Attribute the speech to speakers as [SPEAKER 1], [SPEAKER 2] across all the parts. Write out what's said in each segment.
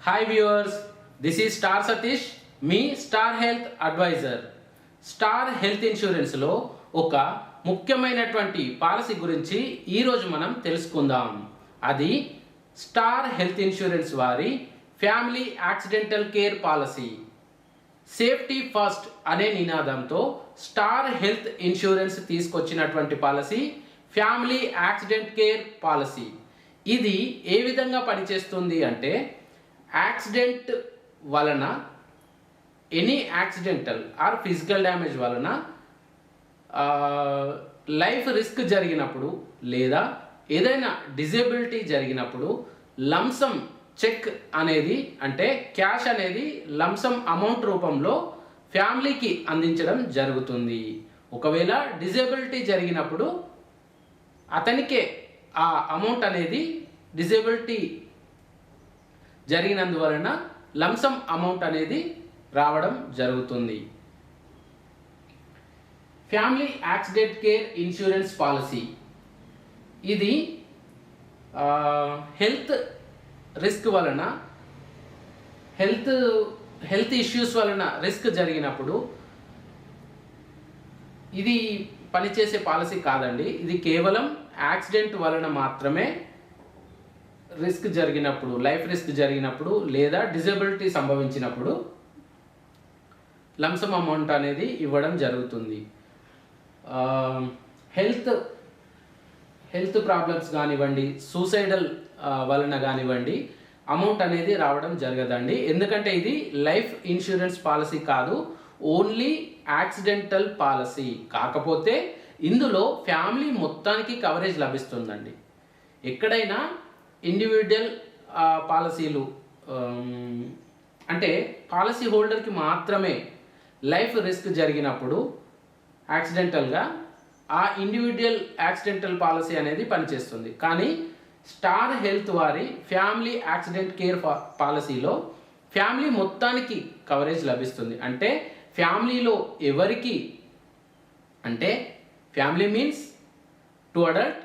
[SPEAKER 1] Hi viewers this is Star Satish me Star Health advisor Star Health ఇన్సూరెన్స్లో ఒక ముఖ్యమైనటువంటి policy గురించి ఈరోజు మనం తెలుసుకుందాం. అది స్టార్ హెల్త్ ఇన్సూరెన్స్ వారి family accidental care policy safety first అనే నినాదంతో స్టార్ హెల్త్ ఇన్సూరెన్స్ తీసుకొచ్చినటువంటి policy family accident care policy ఇది ఏ విధంగా పనిచేస్తుంది అంటే యాక్సిడెంట్ వలన any accidental or physical damage వలన లైఫ్ రిస్క్ జరిగినప్పుడు లేదా ఏదైనా డిజేబిలిటీ జరిగినప్పుడు లంసం చెక్ అనేది అంటే క్యాష్ అనేది లంసం అమౌంట్ రూపంలో ఫ్యామిలీకి అందించడం జరుగుతుంది. ఒకవేళ డిజేబిలిటీ జరిగినప్పుడు అతనికే ఆ అమౌంట్ అనేది డిజేబిలిటీ జరిగినందువలన లంసం అమౌంట్ అనేది రావడం జరుగుతుంది. Family accident care insurance policy. ఇది హెల్త్ రిస్క్ వలన హెల్త్ హెల్త్ ఇష్యూస్ వలన రిస్క్ జరిగినప్పుడు ఇది పనిచేసే పాలసీ కాదండి. ఇది కేవలం యాక్సిడెంట్ వలన మాత్రమే రిస్క్ జరిగినప్పుడు లైఫ్ రిస్క్ జరిగినప్పుడు లేదా డిజబిలిటీ సంభవించినప్పుడు లంసమ్ అమౌంట్ అనేది ఇవ్వడం జరుగుతుంది. హెల్త్ హెల్త్ ప్రాబ్లమ్స్ కానివ్వండి సూసైడల్ వలన కానివ్వండి అమౌంట్ అనేది రావడం జరగదండి. ఎందుకంటే ఇది లైఫ్ ఇన్సూరెన్స్ పాలసీ కాదు ఓన్లీ యాక్సిడెంటల్ పాలసీ. కాకపోతే ఇందులో ఫ్యామిలీ మొత్తానికి కవరేజ్ లభిస్తుందండి. ఎక్కడైనా ఇండివిజువల్ పాలసీలు um, అంటే పాలసీ హోల్డర్కి మాత్రమే లైఫ్ రిస్క్ జరిగినప్పుడు యాక్సిడెంటల్గా ఆ ఇండివిజువల్ యాక్సిడెంటల్ పాలసీ అనేది పనిచేస్తుంది. కానీ స్టార్ హెల్త్ వారి ఫ్యామిలీ యాక్సిడెంట్ కేర్ పాలసీలో ఫ్యామిలీ మొత్తానికి కవరేజ్ లభిస్తుంది. అంటే ఫ్యామిలీలో ఎవరికి అంటే family means two adult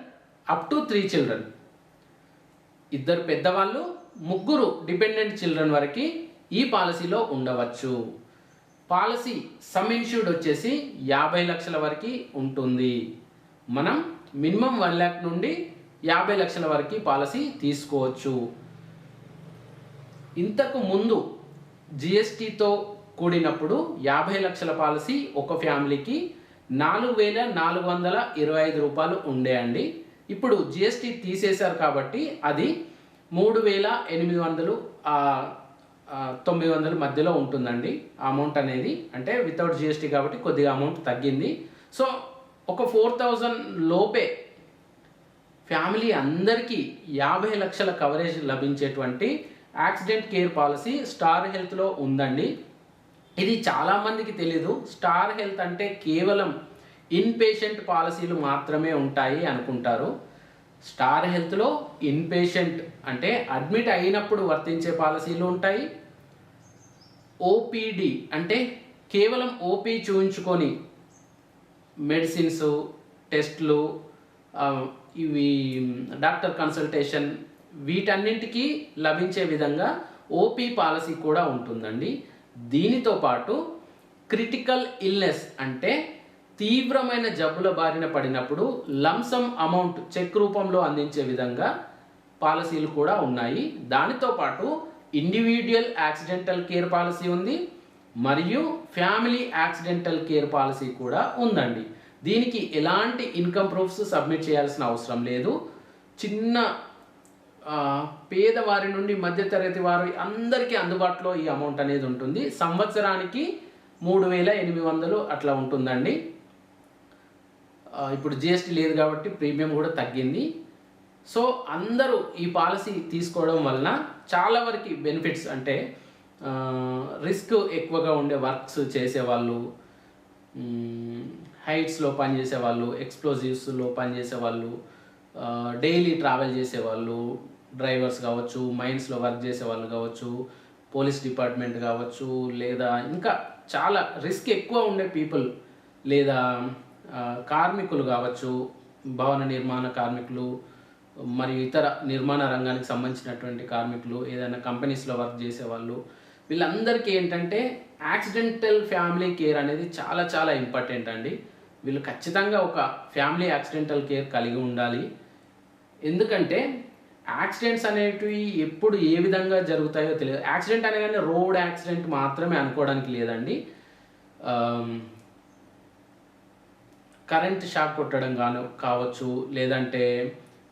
[SPEAKER 1] up to three children ఇద్దరు పెద్దవాళ్ళు ముగ్గురు డిపెండెంట్ చిల్డ్రన్ వరకు ఈ పాలసీలో ఉండవచ్చు. పాలసీ సమ్ ఇన్ష్యూర్డ్ వచ్చేసి యాభై లక్షల వరకు ఉంటుంది. మనం మినిమం వన్ ల్యాక్ నుండి యాభై లక్షల వరకు పాలసీ తీసుకోవచ్చు. ఇంతకు ముందు జిఎస్టితో కూడినప్పుడు యాభై లక్షల పాలసీ ఒక ఫ్యామిలీకి నాలుగు వేల నాలుగు వందల ఇరవై ఐదు రూపాయలు ఉండే అండి. ఇప్పుడు జిఎస్టి తీసేశారు కాబట్టి అది మూడు వేల ఎనిమిది వందలు తొమ్మిది వందల మధ్యలో ఉంటుందండి అమౌంట్ అనేది. అంటే వితౌట్ జిఎస్టీ కాబట్టి కొద్దిగా అమౌంట్ తగ్గింది. సో ఒక ఫోర్ థౌజండ్ లోపే ఫ్యామిలీ అందరికీ యాభై లక్షల కవరేజ్ లభించేటువంటి యాక్సిడెంట్ కేర్ పాలసీ స్టార్ హెల్త్లో ఉందండి. ఇది చాలామందికి తెలీదు. స్టార్ హెల్త్ అంటే కేవలం ఇన్ పేషెంట్ పాలసీలు మాత్రమే ఉంటాయి అనుకుంటారు. స్టార్ హెల్త్లో ఇన్ పేషెంట్ అంటే అడ్మిట్ అయినప్పుడు వర్తించే పాలసీలు ఉంటాయి. ఓపీడి అంటే కేవలం ఓపీ చూయించుకొని మెడిసిన్స్ టెస్ట్లు ఇవి డాక్టర్ కన్సల్టేషన్ వీటన్నింటికి లభించే విధంగా ఓపీ పాలసీ కూడా ఉంటుందండి. దీనితో పాటు క్రిటికల్ ఇల్నెస్ అంటే తీవ్రమైన జబ్బుల బారిన పడినప్పుడు లంసం అమౌంట్ చెక్ రూపంలో అందించే విధంగా పాలసీలు కూడా ఉన్నాయి. దానితో పాటు ఇండివిజువల్ యాక్సిడెంటల్ కేర్ పాలసీ ఉంది మరియు ఫ్యామిలీ యాక్సిడెంటల్ కేర్ పాలసీ కూడా ఉందండి. దీనికి ఎలాంటి ఇన్కమ్ ప్రూఫ్స్ సబ్మిట్ చేయాల్సిన అవసరం లేదు. చిన్న పేదవారి నుండి మధ్యతరగతి వారి అందరికీ అందుబాటులో ఈ అమౌంట్ అనేది ఉంటుంది. సంవత్సరానికి మూడు వేల ఎనిమిది వందలు అట్లా ఉంటుందండి. ఇప్పుడు జిఎస్టీ లేదు కాబట్టి ప్రీమియం కూడా తగ్గింది. సో అందరూ ఈ పాలసీ తీసుకోవడం వలన చాలా వరకు బెనిఫిట్స్ అంటే రిస్క్ ఎక్కువగా ఉండే వర్క్స్ చేసేవాళ్ళు హైట్స్లో పనిచేసేవాళ్ళు ఎక్స్ప్లోజివ్స్లో పనిచేసేవాళ్ళు డైలీ ట్రావెల్ చేసేవాళ్ళు డ్రైవర్స్ కావచ్చు మైన్స్లో వర్క్ చేసే వాళ్ళు కావచ్చు పోలీస్ డిపార్ట్మెంట్ కావచ్చు లేదా ఇంకా చాలా రిస్క్ ఎక్కువ ఉండే పీపుల్ లేదా కార్మికులు కావచ్చు భవన నిర్మాణ కార్మికులు మరియు ఇతర నిర్మాణ రంగానికి సంబంధించినటువంటి కార్మికులు ఏదైనా కంపెనీస్లో వర్క్ చేసే వాళ్ళు వీళ్ళందరికీ ఏంటంటే యాక్సిడెంటల్ ఫ్యామిలీ కేర్ అనేది చాలా చాలా ఇంపార్టెంట్ అండి. వీళ్ళు ఖచ్చితంగా ఒక ఫ్యామిలీ యాక్సిడెంటల్ కేర్ కలిగి ఉండాలి. ఎందుకంటే యాక్సిడెంట్స్ అనేటివి ఎప్పుడు ఏ విధంగా జరుగుతాయో తెలియదు. యాక్సిడెంట్ అనగానే రోడ్ యాక్సిడెంట్ మాత్రమే అనుకోవడానికి లేదండి. కరెంట్ షాక్ కొట్టడం కాను కావచ్చు లేదంటే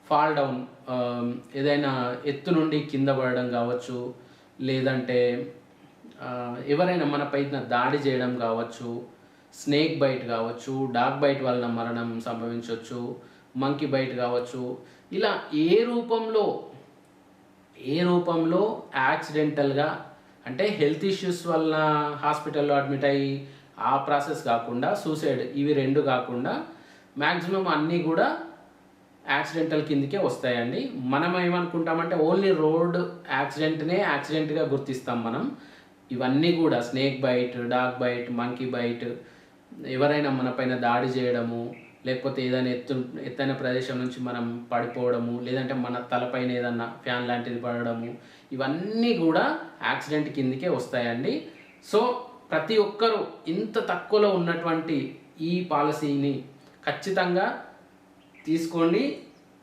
[SPEAKER 1] ఫాల్ డౌన్ um, ఏదైనా ఎత్తు నుండి కింద పడడం కావచ్చు లేదంటే ఎవరైనా మన పైన దాడి చేయడం కావచ్చు స్నేక్ బైట్ కావచ్చు డాగ్ బైట్ వలన మరణం సంభవించవచ్చు మంకీ బైట్ కావచ్చు. ఇలా ఏ రూపంలో ఏ రూపంలో యాక్సిడెంటల్గా అంటే హెల్త్ ఇష్యూస్ వలన హాస్పిటల్లో అడ్మిట్ అయ్యి ఆ ప్రాసెస్ కాకుండా సూసైడ్ ఇవి రెండు కాకుండా మ్యాక్సిమం అన్నీ కూడా యాక్సిడెంటల్ కిందకే వస్తాయండి. మనం ఏమనుకుంటామంటే ఓన్లీ రోడ్ యాక్సిడెంట్నే యాక్సిడెంట్గా గుర్తిస్తాం మనం. ఇవన్నీ కూడా snake bite dog bite monkey bite ఎవరైనా మనపైన దాడి చేయడము లేకపోతే ఏదైనా ఎత్తు ఎత్తైన ప్రదేశం నుంచి మనం పడిపోవడము లేదంటే మన తలపైన ఏదన్నా ఫ్యాన్ లాంటిది పడడము ఇవన్నీ కూడా యాక్సిడెంట్ కిందకే వస్తాయండి. సో ప్రతి ఒక్కరూ ఇంత తక్కువలో ఉన్నటువంటి ఈ పాలసీని ఖచ్చితంగా తీసుకోండి.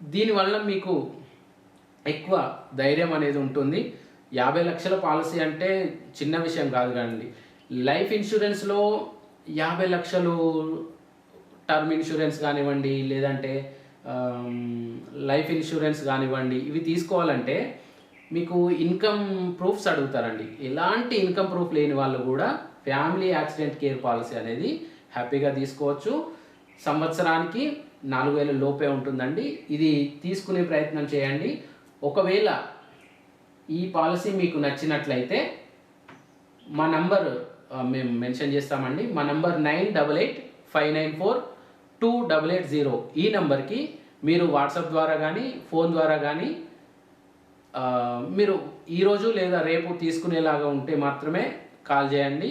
[SPEAKER 1] దీనివల్ల మీకు ఎక్కువ ధైర్యం అనేది ఉంటుంది. యాభై లక్షల పాలసీ అంటే చిన్న విషయం కాదు కదండి లైఫ్ ఇన్సూరెన్స్లో యాభై లక్షలు టర్మ్ ఇన్సూరెన్స్ కానివ్వండి లేదంటే లైఫ్ ఇన్సూరెన్స్ కానివ్వండి ఇవి తీసుకోవాలంటే మీకు ఇన్కమ్ ప్రూఫ్స్ అడుగుతారండి. ఎలాంటి ఇన్కమ్ ప్రూఫ్ లేని వాళ్ళు కూడా ఫ్యామిలీ యాక్సిడెంట్ కేర్ పాలసీ అనేది హ్యాపీగా తీసుకోవచ్చు. సంవత్సరానికి నాలుగు వేల లోపే ఉంటుందండి. ఇది తీసుకునే ప్రయత్నం చేయండి. ఒకవేళ ఈ పాలసీ మీకు నచ్చినట్లయితే మా నంబర్ మేము మెన్షన్ చేస్తామండి. మా number nine double eight five nine four two double eight zero. ఈ నంబర్కి మీరు వాట్సాప్ ద్వారా కానీ ఫోన్ ద్వారా కానీ మీరు ఈరోజు లేదా రేపు తీసుకునేలాగా ఉంటే మాత్రమే కాల్ చేయండి.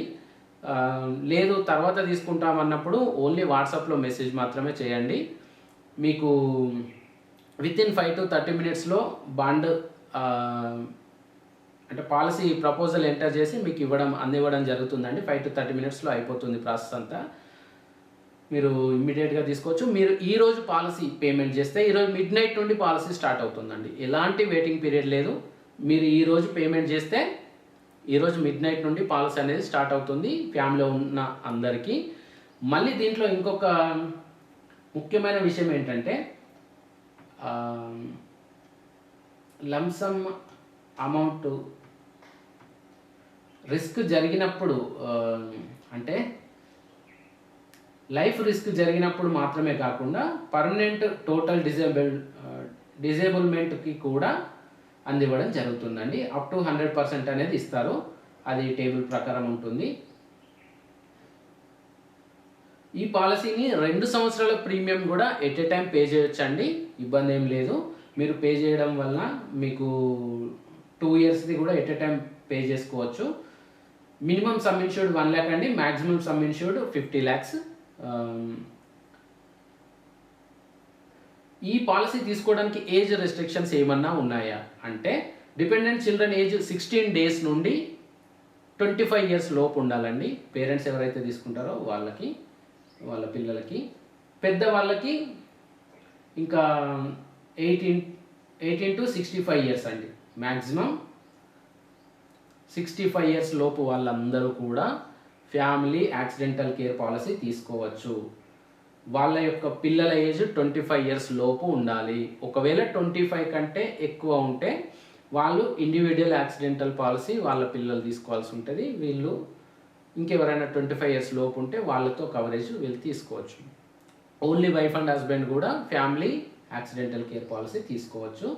[SPEAKER 1] లేదు తర్వాత తీసుకుంటామన్నప్పుడు ఓన్లీ వాట్సాప్లో మెసేజ్ మాత్రమే చేయండి. మీకు within five to thirty మినిట్స్లో బాండ్ అంటే పాలసీ ప్రపోజల్ ఎంటర్ చేసి మీకు ఇవ్వడం అందివ్వడం జరుగుతుందండి. ఫైవ్ టు థర్టీ మినిట్స్లో అయిపోతుంది ప్రాసెస్ అంతా. మీరు ఇమ్మీడియట్గా తీసుకోవచ్చు. మీరు ఈ రోజు పాలసీ పేమెంట్ చేస్తే ఈరోజు మిడ్ నైట్ నుండి పాలసీ స్టార్ట్ అవుతుందండి. ఎలాంటి వెయిటింగ్ పీరియడ్ లేదు. మీరు ఈ రోజు పేమెంట్ చేస్తే ఈరోజు మిడ్ నైట్ నుండి పాలసీ అనేది స్టార్ట్ అవుతుంది ఫ్యామిలీలో ఉన్న అందరికీ. మళ్ళీ దీంట్లో ఇంకొక ముఖ్యమైన విషయం ఏంటంటే లంసమ్ అమౌంట్ రిస్క్ జరిగినప్పుడు అంటే లైఫ్ రిస్క్ జరిగినప్పుడు మాత్రమే కాకుండా పర్మనెంట్ టోటల్ డిజేబుల్ డిజేబుల్మెంట్కి కూడా అందివ్వడం జరుగుతుందండి. అప్ టు హండ్రెడ్ పర్సెంట్ అనేది ఇస్తారు. అది టేబుల్ ప్రకారం ఉంటుంది. ఈ పాలసీని రెండు సంవత్సరాల ప్రీమియం కూడా ఎట్ ఏ టైం పే చేయొచ్చండి. ఇబ్బంది ఏం లేదు. మీరు పే చేయడం వల్ల మీకు టూ ఇయర్స్ది కూడా ఎట్ ఏ టైం పే చేసుకోవచ్చు. Minimum sum insured one lakh అండి. Maximum sum insured fifty lakhs ఈ పాలసీ తీసుకోవడానికి ఏజ్ రెస్ట్రిక్షన్స్ ఏమన్నా ఉన్నాయా? అంటే dependent children age sixteen days నుండి ట్వంటీ ఫైవ్ ఇయర్స్ లోపు ఉండాలండి. పేరెంట్స్ ఎవరైతే తీసుకుంటారో వాళ్ళకి వాళ్ళ పిల్లలకి. పెద్ద వాళ్ళకి ఇంకా eighteen eighteen to sixty five years అండి. మ్యాక్సిమం సిక్స్టీ ఫైవ్ ఇయర్స్ లోపు వాళ్ళందరూ కూడా ఫ్యామిలీ యాక్సిడెంటల్ కేర్ పాలసీ తీసుకోవచ్చు. వాళ్ళ యొక్క పిల్లల ఏజ్ ట్వంటీ ఫైవ్ ఇయర్స్ లోపు ఉండాలి. ఒకవేళ ట్వంటీ ఫైవ్ కంటే ఎక్కువ ఉంటే వాళ్ళు ఇండివిజువల్ యాక్సిడెంటల్ పాలసీ వాళ్ళ పిల్లలు తీసుకోవాల్సి ఉంటుంది. వీళ్ళు ఇంకెవరైనా ట్వంటీ ఫైవ్ ఇయర్స్ లోపు ఉంటే వాళ్ళతో కవరేజ్ వీళ్ళు తీసుకోవచ్చు. ఓన్లీ వైఫ్ అండ్ హస్బెండ్ కూడా ఫ్యామిలీ యాక్సిడెంటల్ కేర్ పాలసీ తీసుకోవచ్చు.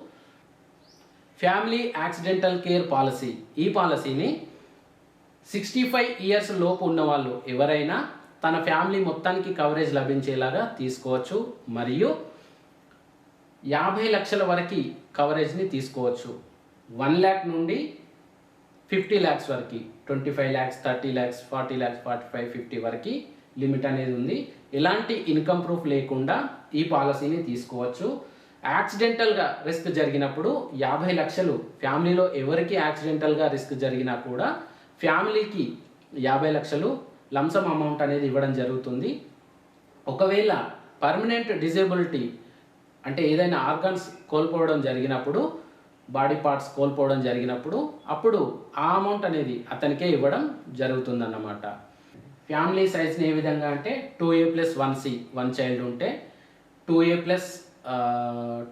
[SPEAKER 1] ఫ్యామిలీ యాక్సిడెంటల్ కేర్ పాలసీ ఈ పాలసీని సిక్స్టీ ఫైవ్ ఇయర్స్ లోపు ఉన్న వాళ్ళు ఎవరైనా తన ఫ్యామిలీ మొత్తానికి కవరేజ్ లభించేలాగా తీసుకోవచ్చు మరియు యాభై లక్షల వరకు కవరేజ్ని తీసుకోవచ్చు. వన్ ల్యాక్ నుండి ఫిఫ్టీ ల్యాక్స్ వరకు twenty five lakhs thirty lakhs forty lakhs forty five fifty వరకు లిమిట్ అనేది ఉంది. ఎలాంటి ఇన్కమ్ ప్రూఫ్ లేకుండా ఈ పాలసీని తీసుకోవచ్చు. యాక్సిడెంటల్గా రిస్క్ జరిగినప్పుడు యాభై లక్షలు ఫ్యామిలీలో ఎవరికి యాక్సిడెంటల్గా రిస్క్ జరిగినా కూడా ఫ్యామిలీకి యాభై లక్షలు లంసమ్ అమౌంట్ అనేది ఇవ్వడం జరుగుతుంది. ఒకవేళ పర్మనెంట్ డిజేబిలిటీ అంటే ఏదైనా ఆర్గాన్స్ కోల్పోవడం జరిగినప్పుడు బాడీ పార్ట్స్ కోల్పోవడం జరిగినప్పుడు అప్పుడు ఆ అమౌంట్ అనేది అతనికే ఇవ్వడం జరుగుతుందన్నమాట. ఫ్యామిలీ సైజ్ని ఏ విధంగా అంటే two A plus one C one child ఉంటే two A plus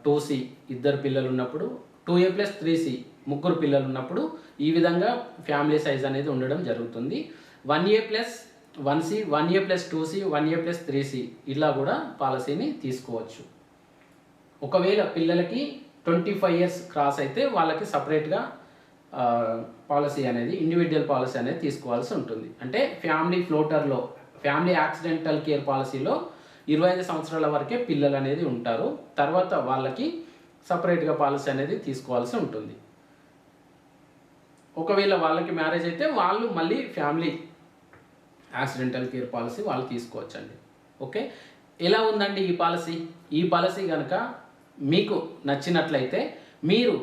[SPEAKER 1] two C ఇద్దరు పిల్లలు ఉన్నప్పుడు two A plus three C ముగ్గురు పిల్లలు ఉన్నప్పుడు ఈ విధంగా ఫ్యామిలీ సైజ్ అనేది ఉండడం జరుగుతుంది. One A plus one C one A plus two C one A plus three C ఇలా కూడా పాలసీని తీసుకోవచ్చు. ఒకవేళ పిల్లలకి ట్వంటీ ఫైవ్ ఇయర్స్ క్రాస్ అయితే వాళ్ళకి సపరేట్గా పాలసీ అనేది ఇండివిజువల్ పాలసీ అనేది తీసుకోవాల్సి ఉంటుంది. అంటే ఫ్యామిలీ ఫ్లోటర్లో ఫ్యామిలీ యాక్సిడెంటల్ కేర్ పాలసీలో ఇరవై ఐదు సంవత్సరాల వరకే పిల్లలు అనేది ఉంటారు. తర్వాత వాళ్ళకి సపరేట్గా పాలసీ అనేది తీసుకోవాల్సి ఉంటుంది. ఒకవేళ వాళ్ళకి మ్యారేజ్ అయితే వాళ్ళు మళ్ళీ ఫ్యామిలీ యాక్సిడెంటల్ కేర్ పాలసీ వాళ్ళు తీసుకోవచ్చండి. ఓకే? ఎలా ఉందండి ఈ పాలసీ? ఈ పాలసీ కనుక మీకు నచ్చినట్లయితే మీరు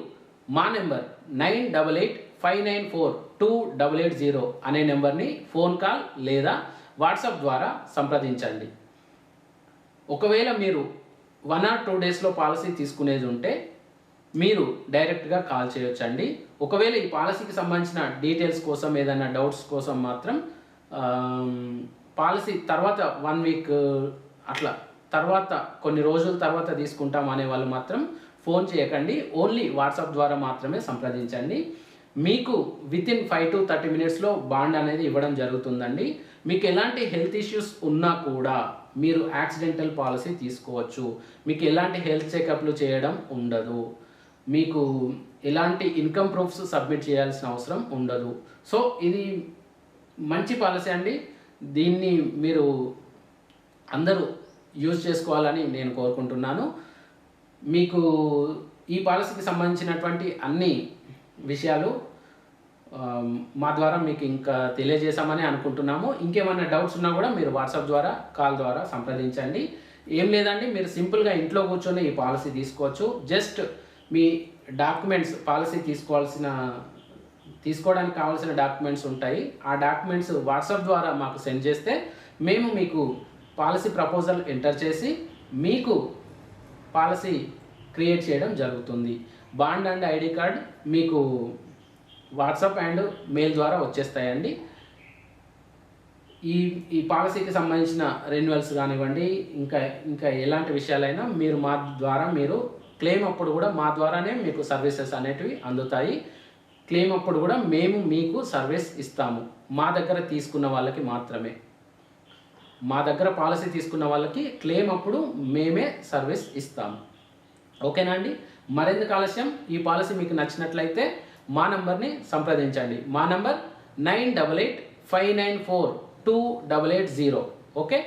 [SPEAKER 1] మా number nine double eight five nine four two double eight zero అనే నెంబర్ని ఫోన్ కాల్ లేదా వాట్సాప్ ద్వారా సంప్రదించండి. ఒకవేళ మీరు వన్ ఆర్ టూ డేస్లో పాలసీ తీసుకునేది ఉంటే మీరు డైరెక్ట్గా కాల్ చేయొచ్చండి. ఒకవేళ ఈ పాలసీకి సంబంధించిన డీటెయిల్స్ కోసం ఏదైనా డౌట్స్ కోసం మాత్రం పాలసీ తర్వాత వన్ వీక్ అట్లా తర్వాత కొన్ని రోజుల తర్వాత తీసుకుంటాం అనే వాళ్ళు మాత్రం ఫోన్ చేయకండి. ఓన్లీ వాట్సాప్ ద్వారా మాత్రమే సంప్రదించండి. మీకు within five to thirty మినిట్స్లో బాండ్ అనేది ఇవ్వడం జరుగుతుందండి. మీకు ఎలాంటి హెల్త్ ఇష్యూస్ ఉన్నా కూడా మీరు యాక్సిడెంటల్ పాలసీ తీసుకోవచ్చు. మీకు ఎలాంటి హెల్త్ చెకప్లు చేయడం ఉండదు. మీకు ఎలాంటి ఇన్కమ్ ప్రూఫ్స్ సబ్మిట్ చేయాల్సిన అవసరం ఉండదు. సో ఇది మంచి పాలసీ అండి. దీన్ని మీరు అందరూ యూజ్ చేసుకోవాలని నేను కోరుకుంటున్నాను. మీకు ఈ పాలసీకి సంబంధించినటువంటి అన్ని విషయాలు మా ద్వారా మీకు ఇంకా తెలియజేశామని అనుకుంటున్నాము. ఇంకేమైనా డౌట్స్ ఉన్నా కూడా మీరు వాట్సాప్ ద్వారా కాల్ ద్వారా సంప్రదించండి. ఏం లేదండి మీరు సింపుల్గా ఇంట్లో కూర్చొని ఈ పాలసీ తీసుకోవచ్చు. జస్ట్ మీ డాక్యుమెంట్స్ పాలసీ తీసుకోవాల్సిన తీసుకోవడానికి కావాల్సిన డాక్యుమెంట్స్ ఉంటాయి. ఆ డాక్యుమెంట్స్ వాట్సాప్ ద్వారా మాకు సెండ్ చేస్తే మేము మీకు పాలసీ ప్రపోజల్ ఎంటర్ చేసి మీకు పాలసీ క్రియేట్ చేయడం జరుగుతుంది. బాండ్ అండ్ ఐడి కార్డ్ మీకు వాట్సాప్ అండ్ మెయిల్ ద్వారా వచ్చేస్తాయండి. ఈ ఈ పాలసీకి సంబంధించిన రెన్యువల్స్ కానివ్వండి ఇంకా ఇంకా ఎలాంటి విషయాలైనా మీరు మా ద్వారా మీరు క్లెయిమ్ అప్పుడు కూడా మా ద్వారానే మీకు సర్వీసెస్ అనేటివి అందుతాయి. క్లెయిమ్ అప్పుడు కూడా మేము మీకు సర్వీస్ ఇస్తాము. మా దగ్గర తీసుకున్న వాళ్ళకి మాత్రమే. మా దగ్గర పాలసీ తీసుకున్న వాళ్ళకి క్లెయిమ్ అప్పుడు మేమే సర్వీస్ ఇస్తాము. ఓకేనా అండి? మరెందుకు ఆలస్యం? ఈ పాలసీ మీకు నచ్చినట్లయితే మా నంబర్ని సంప్రదించండి. మా number nine double eight five nine four two double eight zero. Okay?